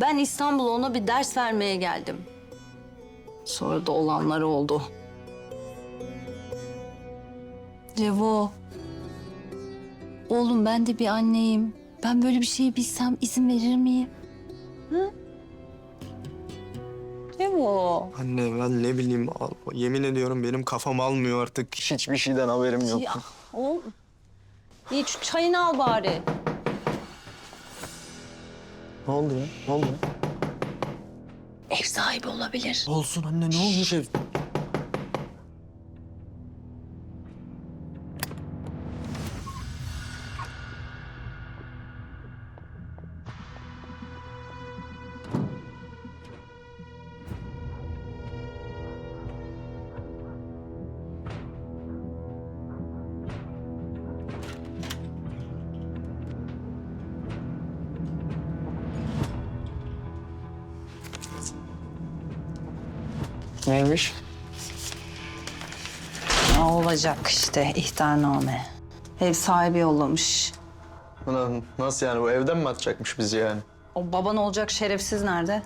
Ben İstanbul'a ona bir ders vermeye geldim. Sonra da olanlar oldu. Cevo. Oğlum ben de bir anneyim. Ben böyle bir şeyi bilsem izin verir miyim? Hı? Cevo. Anne ben ne bileyim yemin ediyorum benim kafam almıyor artık. Hiçbir şeyden haberim yok. Ya oğlum. İyi şu çayını al bari. Ne oldu ya? Ne oldu? Ev sahibi olabilir. Olsun anne ne olmuş ev? Neymiş? Ne olacak işte ihtarname. Ev sahibi yollamış. Ulan nasıl yani bu evden mi atacakmış bizi yani? O baban olacak şerefsiz nerede?